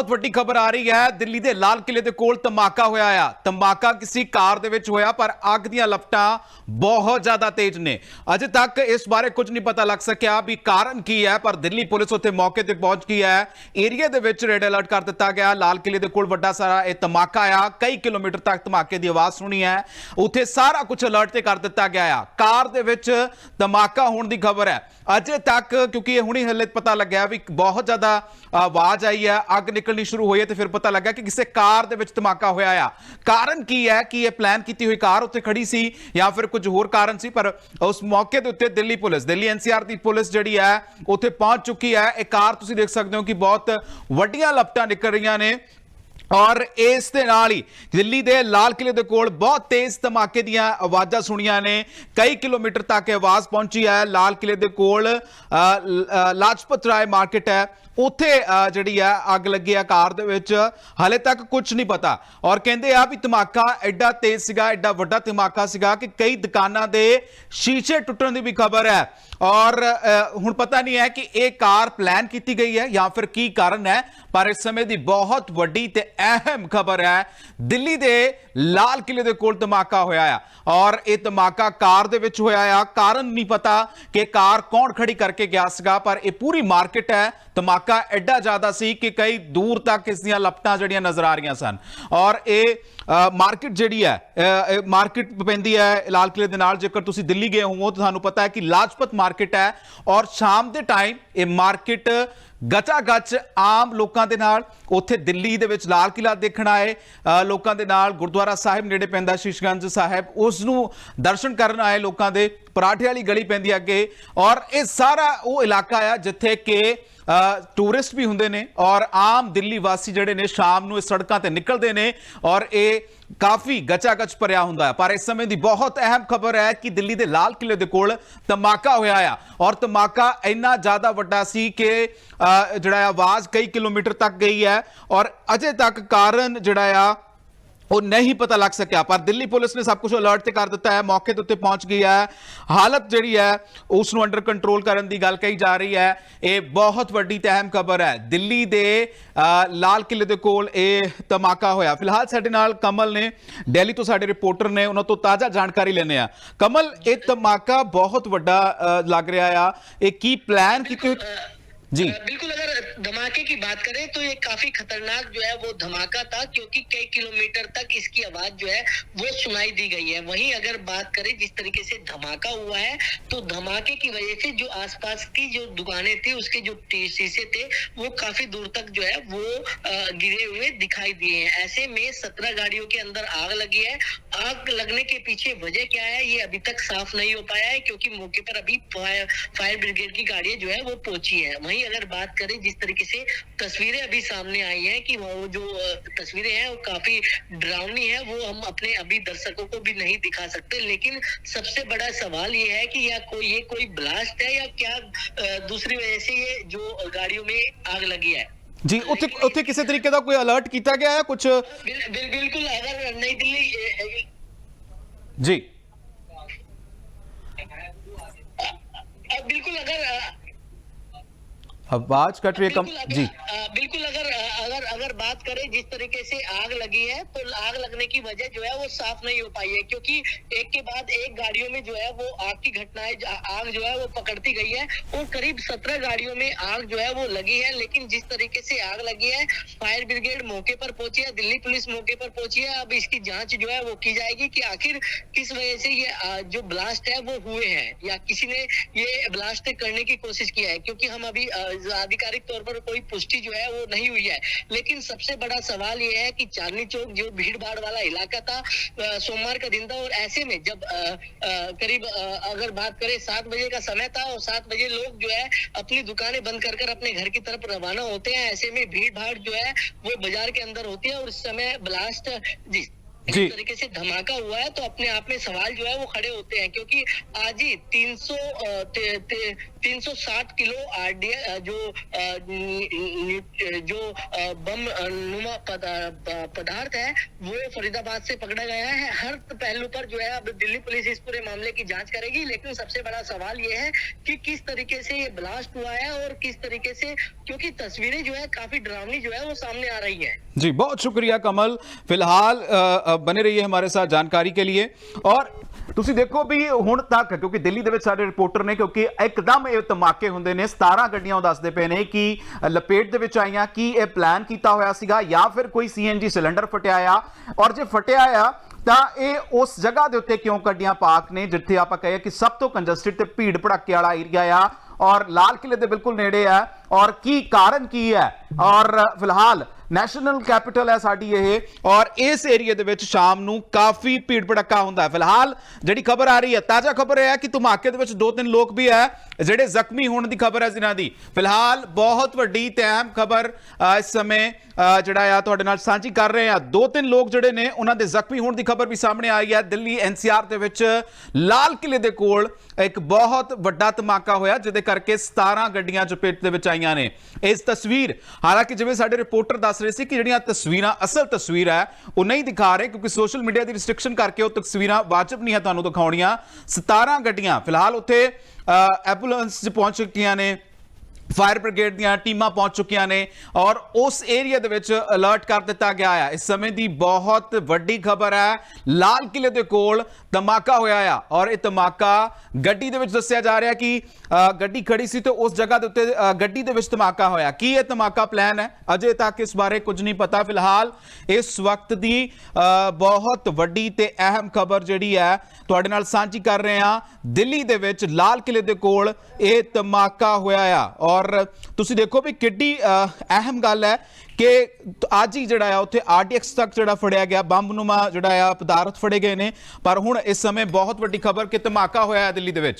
ਬਹੁਤ ਵੱਡੀ ਖਬਰ ਆ ਰਹੀ ਹੈ। ਦਿੱਲੀ ਦੇ ਲਾਲ ਕਿਲੇ ਦੇ ਕੋਲ ਧਮਾਕਾ ਹੋਇਆ ਆ। ਧਮਾਕਾ ਕਿਸੇ ਕਾਰ ਦੇ ਵਿੱਚ ਹੋਇਆ, ਪਰ ਅੱਗ ਦੀਆਂ ਲਪਟਾਂ ਬਹੁਤ ਜ਼ਿਆਦਾ ਤੇਜ਼ ਨੇ। ਅਜੇ ਤੱਕ ਇਸ ਬਾਰੇ ਕੁਝ ਨਹੀਂ ਪਤਾ ਲੱਗ ਸਕਿਆ ਵੀ ਕਾਰਨ ਕੀ ਹੈ, ਪਰ ਦਿੱਲੀ ਪੁਲਿਸ ਉੱਥੇ ਮੌਕੇ ਤੇ ਪਹੁੰਚ ਗਈ ਹੈ। ਏਰੀਆ ਦੇ ਵਿੱਚ ਰੈੱਡ ਅਲਰਟ ਕਰ ਦਿੱਤਾ ਗਿਆ। ਲਾਲ ਕਿਲੇ ਦੇ ਕੋਲ ਵੱਡਾ ਸਾਰਾ ਇਹ ਧਮਾਕਾ ਆ। ਕਈ ਕਿਲੋਮੀਟਰ ਤੱਕ ਧਮਾਕੇ ਦੀ ਆਵਾਜ਼ ਸੁਣੀ ਹੈ। ਉੱਥੇ ਸਾਰਾ ਕੁਝ ਅਲਰਟ ਤੇ ਕਰ ਦਿੱਤਾ ਗਿਆ ਆ। ਕਾਰ ਦੇ ਵਿੱਚ ਧਮਾਕਾ ਹੋਣ ਦੀ ਖਬਰ ਹੈ। ਅਜੇ ਤੱਕ, ਕਿਉਂਕਿ ਇਹ ਹੁਣੀ ਹਲੇ ਪਤਾ ਲੱਗਿਆ ਵੀ ਬਹੁਤ ਜ਼ਿਆਦਾ ਆਵਾਜ਼ ਆਈ ਹੈ। ਅੱਗ ਨਿਕਲ ਨਿਕਲਣੀ ਸ਼ੁਰੂ ਹੋਈ ਹੈ ਤੇ ਫਿਰ ਪਤਾ ਲੱਗਾ ਕਿ ਕਿਸੇ ਕਾਰ ਦੇ ਵਿੱਚ ਧਮਾਕਾ ਹੋਇਆ ਆ। ਕਾਰਨ ਕੀ ਹੈ? ਕਿ ਇਹ ਪਲਾਨ ਕੀਤੀ ਹੋਈ ਕਾਰ ਉੱਥੇ ਖੜੀ ਸੀ ਜਾਂ ਫਿਰ ਕੁਝ ਹੋਰ ਕਾਰਨ ਸੀ? ਪਰ ਉਸ ਮੌਕੇ ਦੇ ਉੱਤੇ ਦਿੱਲੀ ਪੁਲਿਸ, ਦਿੱਲੀ ਐਨਸੀਆਰ ਦੀ ਪੁਲਿਸ ਜਿਹੜੀ ਹੈ, ਉੱਥੇ ਪਹੁੰਚ ਚੁੱਕੀ ਹੈ। ਇਹ ਕਾਰ ਤੁਸੀਂ ਦੇਖ ਸਕਦੇ ਹੋ ਕਿ ਬਹੁਤ ਵੱਡੀਆਂ ਲਪਟਾਂ ਨਿਕਲ ਰਹੀਆਂ ਨੇ। ਔਰ ਇਸ ਦੇ ਨਾਲ ਹੀ ਦਿੱਲੀ ਦੇ ਲਾਲ ਕਿਲੇ ਦੇ ਕੋਲ ਬਹੁਤ ਤੇਜ਼ ਧਮਾਕੇ ਦੀਆਂ ਆਵਾਜ਼ਾਂ ਸੁਣੀਆਂ ਨੇ। ਕਈ ਕਿਲੋਮੀਟਰ ਤੱਕ ਆਵਾਜ਼ ਪਹੁੰਚੀ ਹੈ। ਲਾਲ ਕਿਲੇ ਦੇ ਕੋਲ ਲਾਜਪਤ ਰਾਏ ਮਾਰਕੀਟ ਹੈ। ਉੱਥੇ ਜਿਹੜੀ ਆ ਅੱਗ ਲੱਗੀ ਆ ਕਾਰ ਦੇ ਵਿੱਚ। ਹਲੇ ਤੱਕ ਕੁਝ ਨਹੀਂ ਪਤਾ। ਔਰ ਕਹਿੰਦੇ ਆ ਵੀ ਧਮਾਕਾ ਐਡਾ ਤੇਜ਼ ਸੀਗਾ, ਐਡਾ ਵੱਡਾ ਧਮਾਕਾ ਸੀਗਾ ਕਿ ਕਈ ਦੁਕਾਨਾਂ ਦੇ ਸ਼ੀਸ਼ੇ ਟੁੱਟਣ ਦੀ ਵੀ ਖਬਰ ਹੈ। ਔਰ ਹੁਣ ਪਤਾ ਨਹੀਂ ਹੈ ਕਿ ਇਹ ਕਾਰ ਪਲਾਨ ਕੀਤੀ ਗਈ ਹੈ ਜਾਂ ਫਿਰ ਕੀ ਕਾਰਨ ਹੈ, ਪਰ ਇਸ ਸਮੇਂ ਦੀ ਬਹੁਤ ਵੱਡੀ ਤੇ ਅਹਿਮ ਖਬਰ ਹੈ, ਦਿੱਲੀ ਦੇ ਲਾਲ ਕਿਲੇ ਦੇ ਕੋਲ ਧਮਾਕਾ ਹੋਇਆ ਆ। ਔਰ ਇਹ ਧਮਾਕਾ ਕਾਰ ਦੇ ਵਿੱਚ ਹੋਇਆ ਆ। ਕਾਰਨ ਨਹੀਂ ਪਤਾ ਕਿ ਕਾਰ ਕੌਣ ਖੜੀ ਕਰਕੇ ਗਿਆ ਸੀਗਾ, ਪਰ ਇਹ ਪੂਰੀ ਮਾਰਕੀਟ ਹੈ ਧਮਾਕਾ ਐਡਾ ਜ਼ਿਆਦਾ ਸੀ ਕਿ ਕਈ ਦੂਰ ਤੱਕ ਇਸ ਦੀਆਂ ਲਪਟਾਂ ਜਿਹੜੀਆਂ ਨਜ਼ਰ ਆ ਰਹੀਆਂ ਸਨ। ਔਰ ਇਹ ਮਾਰਕੀਟ ਜਿਹੜੀ ਹੈ ਮਾਰਕੀਟ ਪੈਂਦੀ ਹੈ ਲਾਲ ਕਿਲੇ ਦੇ ਨਾਲ। ਜੇਕਰ ਤੁਸੀਂ ਦਿੱਲੀ ਗਏ ਹੋ ਤਾਂ ਤੁਹਾਨੂੰ ਪਤਾ ਹੈ ਕਿ ਲਾਜਪਤ ਮਾਰਕੀਟ ਹੈ ਔਰ ਸ਼ਾਮ ਦੇ ਟਾਈਮ ਇਹ ਮਾਰਕੀਟ ਗਚਾ ਗਚ ਆਮ ਲੋਕਾਂ ਦੇ ਨਾਲ ਉੱਥੇ ਦਿੱਲੀ ਦੇ ਵਿੱਚ ਲਾਲ ਕਿਲਾ ਦੇਖਣ ਆਏ। ਲੋਕਾਂ ਦੇ ਨਾਲ ਗੁਰਦੁਆਰਾ ਸਾਹਿਬ ਨੇੜੇ ਪੈਂਦਾ ਸ਼ੀਸ਼ਗੰਜ ਸਾਹਿਬ। ਉਸ ਨੂੰ ਦਰਸ਼ਨ ਕਰਨ ਆਏ ਲੋਕਾਂ ਦੇ। ਪਰਾਠੇ ਵਾਲੀ ਗਲੀ ਪੈਂਦੀ ਹੈ ਅੱਗੇ। ਔਰ ਇਹ ਸਾਰਾ ਉਹ ਇਲਾਕਾ ਆ ਜਿੱਥੇ ਕਿ ਟੂਰਿਸਟ ਵੀ ਹੁੰਦੇ ਨੇ ਔਰ ਆਮ ਦਿੱਲੀ ਵਾਸੀ ਜਿਹੜੇ ਨੇ ਸ਼ਾਮ ਨੂੰ ਇਸ ਸੜਕਾਂ ਤੇ ਨਿਕਲਦੇ ਨੇ ਔਰ ਇਹ ਕਾਫੀ ਗਚਾ-ਗਚ ਭਰਿਆ ਹੁੰਦਾ ਹੈ। ਪਰ ਇਸ ਸਮੇਂ ਦੀ ਬਹੁਤ ਅਹਿਮ ਖਬਰ ਹੈ ਕਿ ਦਿੱਲੀ ਦੇ ਲਾਲ ਕਿਲੇ ਦੇ ਕੋਲ ਧਮਾਕਾ ਹੋਇਆ ਆ ਔਰ ਧਮਾਕਾ ਇੰਨਾ ਜ਼ਿਆਦਾ ਵੱਡਾ ਸੀ ਕਿ ਜਿਹੜਾ ਆਵਾਜ਼ ਕਈ ਕਿਲੋਮੀਟਰ ਤੱਕ ਗਈ ਹੈ ਔਰ ਅਜੇ ਤੱਕ ਕਾਰਨ ਜਿਹੜਾ ਆ ਉਹ ਨਹੀਂ ਪਤਾ ਲੱਗ ਸਕਿਆ, ਪਰ ਦਿੱਲੀ ਪੁਲਿਸ ਨੇ ਸਭ ਕੁਝ ਅਲਰਟ ਤੇ ਕਰ ਦਿੱਤਾ ਹੈ, ਮੌਕੇ ਦੇ ਉੱਤੇ ਪਹੁੰਚ ਗਈ ਹੈ। ਹਾਲਤ ਜਿਹੜੀ ਹੈ ਉਸ ਨੂੰ ਅੰਡਰ ਕੰਟਰੋਲ ਕਰਨ ਦੀ ਗੱਲ ਕਹੀ ਜਾ ਰਹੀ ਹੈ। ਇਹ ਬਹੁਤ ਵੱਡੀ ਤੇ ਅਹਿਮ ਖਬਰ ਹੈ। ਦਿੱਲੀ ਦੇ ਲਾਲ ਕਿਲੇ ਦੇ ਕੋਲ ਇਹ ਧਮਾਕਾ ਹੋਇਆ। ਫਿਲਹਾਲ ਸਾਡੇ ਨਾਲ ਕਮਲ ਨੇ, ਦਿੱਲੀ ਤੋਂ ਸਾਡੇ ਰਿਪੋਰਟਰ ਨੇ, ਉਹਨਾਂ ਤੋਂ ਤਾਜ਼ਾ ਜਾਣਕਾਰੀ ਲੈਣੇ ਆ ਕਮਲ, ਇਹ ਧਮਾਕਾ ਬਹੁਤ ਵੱਡਾ ਲੱਗ ਰਿਹਾ ਆ। ਇਹ ਕੀ ਪਲਾਨ ਕੀਤੇ जी। बिल्कुल, अगर धमाके की बात करें तो ये काफ़ी खतरनाक जो है वो धमाका था, क्योंकि कई किलोमीटर तक इसकी आवाज़ जो है वो सुनाई दी गई है। वहीं अगर बात करें, जिस तरीके से धमाका हुआ है तो धमाके की वजह से जो आसपास की जो दुकानें थी, उसके जो शीशे थे, वो काफ़ी दूर तक जो है वो गिरे हुए दिखाई दिए हैं। ऐसे में सत्रह गाड़ियों के अंदर आग लगी है। आग लगने के पीछे वजह क्या है, ये अभी तक साफ़ नहीं हो पाया है, क्योंकि मौके पर अभी फायर ब्रिगेड की गाड़ियाँ जो है वो पहुँची है। वहीं की अगर बात करें जिस तरीके से तस्वीरें अभी सामने आई है कि वो जो तस्वीरें हैं वो काफ़ी ड्रावनी है वो हम अपने अभी दर्शकों को भी नहीं दिखा सकते। लेकिन सबसे बड़ा सवाल ये है कि या कोई ये कोई ब्लास्ट है या क्या दूसरी वजह से ये जो गाड़ियों में आग लगी है? जी उत्थे उत्थे किसी तरीके का कोई अलर्ट किया गया है? कुछ बिल, बिल, बिल्कुल अगर नई दिल्ली जी। बिल्कुल अगर आवाज कट रही है कम बिल्कुल अगर- जी अ, बिल्कुल अगर अगर अगर बात करें जिस तरीके से आग लगी है तो आग लगने की वजह जो है वो साफ़ नहीं हो पाई है, क्योंकि एक के बाद एक गाड़ियों में जो है वो आग की घटनाएँ आग जो है वो पकड़ती गई है और करीब सत्रह गाड़ियों में आग जो है वो लगी है, लेकिन जिस तरीके से आग लगी है, फायर ब्रिगेड मौके पर पहुँची है, दिल्ली पुलिस मौके पर पहुँची है, अब इसकी जाँच जो है वो की जाएगी कि आखिर किस वजह से ये जो ब्लास्ट है वो हुए हैं, या किसी ने ये ब्लास्ट करने की कोशिश किया है, क्योंकि हम अभी आधिकारिक तौर पर कोई पुष्टि जो है वो नहीं हुई है। लेकिन सबसे बड़ा सवाल ये है कि चांदनी चौक जो भीड़ भाड़ वाला इलाका था सोमवार का दिन था और ऐसे में जब करीब अगर बात करें सात बजे का समय था और सात बजे लोग जो है अपनी दुकानें बंद कर कर अपने घर की तरफ़ रवाना होते हैं ऐसे में भीड़ भाड़ जो है वो बाज़ार के अंदर होती है और उस समय ब्लास्ट जी इस जी। तरीके से धमाका हुआ है तो अपने आप में सवाल जो है वो खड़े होते हैं क्योंकि आज ही 300 अ, ते, ते, 360 किलो आरडीए जो जो बम नुमा पदार्थ है, वो फरीदाबाद से पकड़ा गया है। हर पहलू पर जो है अब दिल्ली पुलिस इस पूरे मामले की जाँच करेगी, लेकिन सबसे बड़ा सवाल ये है कि किस तरीके से ये ब्लास्ट हुआ है और किस तरीके से, क्योंकि तस्वीरें जो है काफ़ी डरावनी जो है वो सामने आ रही है। जी, बहुत शुक्रिया कमल। फ़िलहाल बने रहिए हमारे साथ जानकारी के लिए। ਔਰ ਤੁਸੀਂ ਦੇਖੋ ਵੀ ਹੁਣ ਤੱਕ, ਕਿਉਂਕਿ ਦਿੱਲੀ ਦੇ ਵਿੱਚ ਸਾਡੇ ਰਿਪੋਰਟਰ ਨੇ, ਕਿਉਂਕਿ ਇੱਕਦਮ ਇਹ ਧਮਾਕੇ ਹੁੰਦੇ ਨੇ 17 ਗੱਡੀਆਂ ਉਹ ਦੱਸਦੇ ਪਏ ਨੇ ਕਿ ਲਪੇਟ ਦੇ ਵਿੱਚ ਆਈਆਂ, ਕੀ ਇਹ ਪਲਾਨ ਕੀਤਾ ਹੋਇਆ ਸੀਗਾ ਜਾਂ ਫਿਰ ਕੋਈ ਸੀਐਨਜੀ ਸਿਲੰਡਰ ਫਟਿਆ ਆ? ਔਰ ਜੇ ਫਟਿਆ ਆ, ਤਾਂ ਇਹ ਉਸ ਜਗ੍ਹਾ ਦੇ ਉੱਤੇ ਕਿਉਂ ਗੱਡੀਆਂ ਪਾਰਕ ਨੇ, ਜਿੱਥੇ ਆਪਾਂ ਕਹੇ ਕਿ ਸਭ ਤੋਂ ਕੰਜਸਟਡ ਤੇ ਭੀੜ ਭੜੱਕੇ ਵਾਲਾ ਏਰੀਆ ਆ? ਔਰ ਲਾਲ ਕਿਲੇ ਦੇ ਬਿਲਕੁਲ ਨੇੜੇ ਆ। ਔਰ ਕੀ ਕਾਰਨ ਕੀ ਹੈ? ਔਰ ਫਿਲਹਾਲ ਨੈਸ਼ਨਲ ਕੈਪੀਟਲ ਹੈ ਸਾਡੀ ਇਹ। ਔਰ ਇਸ ਏਰੀਆ ਦੇ ਵਿੱਚ ਸ਼ਾਮ ਨੂੰ ਕਾਫੀ ਭੀੜ ਭੜੱਕਾ ਹੁੰਦਾ ਹੈ। ਫਿਲਹਾਲ ਜਿਹੜੀ ਖਬਰ ਆ ਰਹੀ ਹੈ, ਤਾਜ਼ਾ ਖਬਰ ਇਹ ਹੈ ਕਿ ਧਮਾਕੇ ਦੇ ਵਿੱਚ ਦੋ ਤਿੰਨ ਲੋਕ ਵੀ ਹੈ, ਜਿਹੜੇ ਜ਼ਖਮੀ ਹੋਣ ਦੀ ਖਬਰ ਹੈ ਜਿਨ੍ਹਾਂ ਦੀ। ਫਿਲਹਾਲ ਬਹੁਤ ਵੱਡੀ ਤੇ ਅਹਿਮ ਖਬਰ ਇਸ ਸਮੇਂ ਜਿਹੜਾ ਆ ਤੁਹਾਡੇ ਨਾਲ ਸਾਂਝੀ ਕਰ ਰਹੇ ਆ ਦੋ ਤਿੰਨ ਲੋਕ ਜਿਹੜੇ ਨੇ, ਉਹਨਾਂ ਦੇ ਜ਼ਖਮੀ ਹੋਣ ਦੀ ਖਬਰ ਵੀ ਸਾਹਮਣੇ ਆਈ ਹੈ। ਦਿੱਲੀ ਐਨਸੀਆਰ ਦੇ ਵਿੱਚ ਲਾਲ ਕਿਲੇ ਦੇ ਕੋਲ ਇੱਕ ਬਹੁਤ ਵੱਡਾ ਧਮਾਕਾ ਹੋਇਆ, ਜਿਹਦੇ ਕਰਕੇ 17 ਗੱਡੀਆਂ ਚਪੇਟ ਦੇ ਵਿੱਚ ਆਈਆਂ ਨੇ। ਇਸ ਤਸਵੀਰ, ਹਾਲਾਂਕਿ ਜਿਵੇਂ ਸਾਡੇ ਰਿਪੋਰਟਰ ਦੱਸ ਰਹੇ ਸੀ ਕਿ ਜਿਹੜੀਆਂ ਤਸਵੀਰਾਂ, ਅਸਲ ਤਸਵੀਰ ਹੈ, ਉਹ ਨਹੀਂ ਦਿਖਾ ਰਹੇ ਕਿਉਂਕਿ ਸੋਸ਼ਲ ਮੀਡੀਆ ਦੀ ਰਿਸਟ੍ਰਿਕਸ਼ਨ ਕਰਕੇ ਉਹ ਤਸਵੀਰਾਂ ਵਾਜਬ ਨਹੀਂ ਹੈ ਤੁਹਾਨੂੰ ਦਿਖਾਉਣੀਆਂ। 17 ਗੱਡੀਆਂ, ਫਿਲਹਾਲ ਉੱਥੇ ਐਂਬੂਲੈਂਸ 'ਚ ਪਹੁੰਚ ਚੁੱਕੀਆਂ ਨੇ। ਫਾਇਰ ਬ੍ਰਿਗੇਡ ਦੀਆਂ ਟੀਮਾਂ ਪਹੁੰਚ ਚੁੱਕੀਆਂ ਨੇ ਔਰ ਉਸ ਏਰੀਆ ਦੇ ਵਿੱਚ ਅਲਰਟ ਕਰ ਦਿੱਤਾ ਗਿਆ ਹੈ ਇਸ ਸਮੇਂ ਦੀ ਬਹੁਤ ਵੱਡੀ ਖਬਰ ਹੈ, ਲਾਲ ਕਿਲੇ ਦੇ ਕੋਲ ਧਮਾਕਾ ਹੋਇਆ ਆ ਔਰ ਇਹ ਧਮਾਕਾ ਗੱਡੀ ਦੇ ਵਿੱਚ ਦੱਸਿਆ ਜਾ ਰਿਹਾ ਕਿ ਗੱਡੀ ਖੜੀ ਸੀ ਤੇ ਉਸ ਜਗ੍ਹਾ ਦੇ ਉੱਤੇ ਗੱਡੀ ਦੇ ਵਿੱਚ ਧਮਾਕਾ ਹੋਇਆ। ਕੀ ਇਹ ਧਮਾਕਾ ਪਲਾਨ ਹੈ? ਅਜੇ ਤੱਕ ਇਸ ਬਾਰੇ ਕੁਝ ਨਹੀਂ ਪਤਾ ਫਿਲਹਾਲ। ਇਸ ਵਕਤ ਦੀ ਬਹੁਤ ਵੱਡੀ ਤੇ ਅਹਿਮ ਖਬਰ ਜਿਹੜੀ ਹੈ, ਤੁਹਾਡੇ ਨਾਲ ਸਾਂਝੀ ਕਰ ਰਹੇ ਹਾਂ। ਦਿੱਲੀ ਦੇ ਵਿੱਚ ਲਾਲ ਕਿਲੇ ਦੇ ਕੋਲ ਇਹ ਧਮਾਕਾ ਹੋਇਆ ਆ ਔਰ ਤੁਸੀਂ ਦੇਖੋ ਵੀ ਕਿੱਡੀ ਅਹਿਮ ਗੱਲ ਹੈ ਕਿ ਅੱਜ ਹੀ ਜਿਹੜਾ ਆ, ਉੱਥੇ ਆਰਡੀਐਕਸ ਤੱਕ ਜਿਹੜਾ ਫੜਿਆ ਗਿਆ ਬੰਬ ਨੂਮਾ ਜਿਹੜਾ ਆ, ਪਦਾਰਥ ਫੜੇ ਗਏ ਨੇ। ਪਰ ਹੁਣ ਇਸ ਸਮੇਂ ਬਹੁਤ ਵੱਡੀ ਖਬਰ ਕਿ ਧਮਾਕਾ ਹੋਇਆ ਹੈ ਦਿੱਲੀ ਦੇ ਵਿੱਚ।